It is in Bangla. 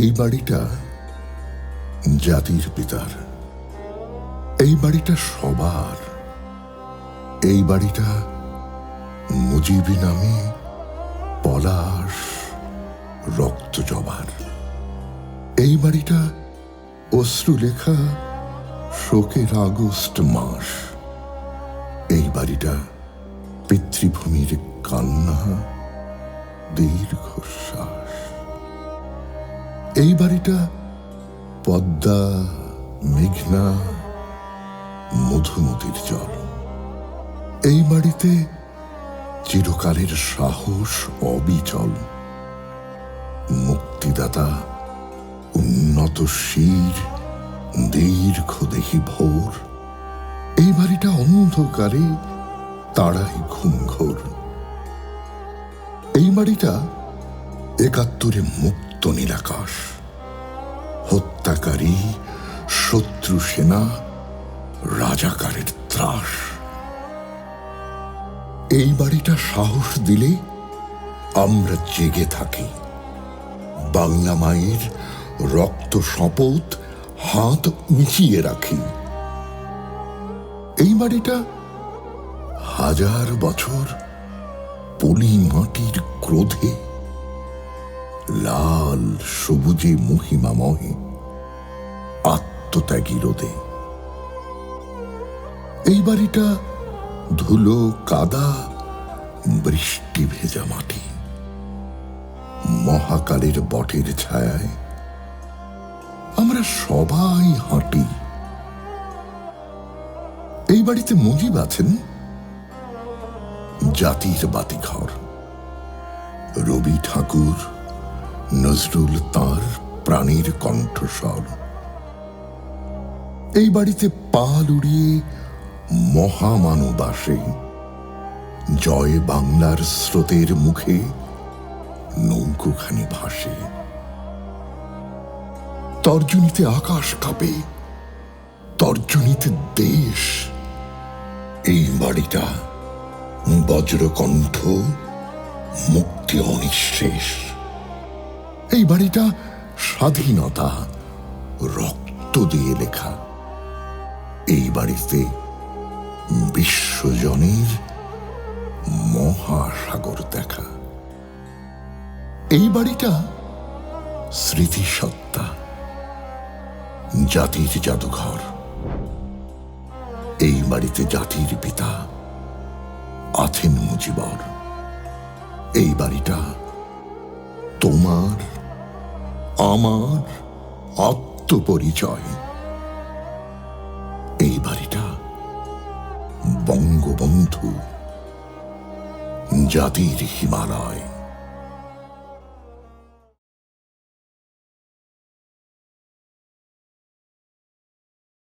এই বাড়িটা জাতির পিতার। এই বাড়িটা সবার। এই বাড়িটা মুজিবি নামে পলাশ রক্ত জবার। এই বাড়িটা অশ্রুলেখা শোকের আগস্ট মাস। এই বাড়িটা পিতৃভূমির কান্না, দীর্ঘশ্বাস। এই বাড়িটা পদ্মা, মেঘনা, মধুমতির জল। এই বাড়িতে চিরকালের সাহস অবিচল। মুক্তিদাতা, উন্নত শির দীর্ঘ দেখি ভোর। এই বাড়িটা অন্ধকারে তাড়াই ঘুম ঘোর এই বাড়িটা একাত্তরে মুক্ত নীলাকাশ হত্যাকারী, শত্রু সেনা, রাজাকারের ত্রাস। এই বাড়িটা সাহস দিলে আমরা জেগে থাকি। বাংলা মায়ের রক্ত শপথ হাত উঁচিয়ে রাখি। এই বাড়িটা হাজার বছর পলি মাটির ক্রোধে লাল, সবুজে মহিমাময় আত্মত্যাগী রোদে। এই বাড়িটা ধুলো, কাদা, বৃষ্টি ভেজা মাটি। মহাকালের বটের ছায়ায় আমরা সবাই হাঁটি। এই বাড়িতে মুজিব আছেন জাতির বাতিঘর, রবি ঠাকুর নজরুল তার প্রাণীর কণ্ঠস্বর। এই বাড়িতে পাল উড়িয়ে মহামানব আসে জয় বাংলার স্রোতের মুখে নৌকোখানি ভাসে। তর্জনীতে আকাশ কাঁপে, তর্জনীতে দেশ। এই বাড়িটা বজ্রকণ্ঠ মুক্তি অনিঃশেষ। এই বাড়িটা স্বাধীনতা, রক্ত দিয়ে লেখা। এই বাড়িতে বিশ্বজনের মহাসাগর দেখা। এই বাড়িটা স্মৃতিসত্তা, জাতির জাদুঘর। এই বাড়িতে জাতির পিতা আছেন মুজিবর। এই বাড়িটা তোমার আমার আত্মপরিচয়। এই বাড়িটা বঙ্গবন্ধু জাতির হিমালয়।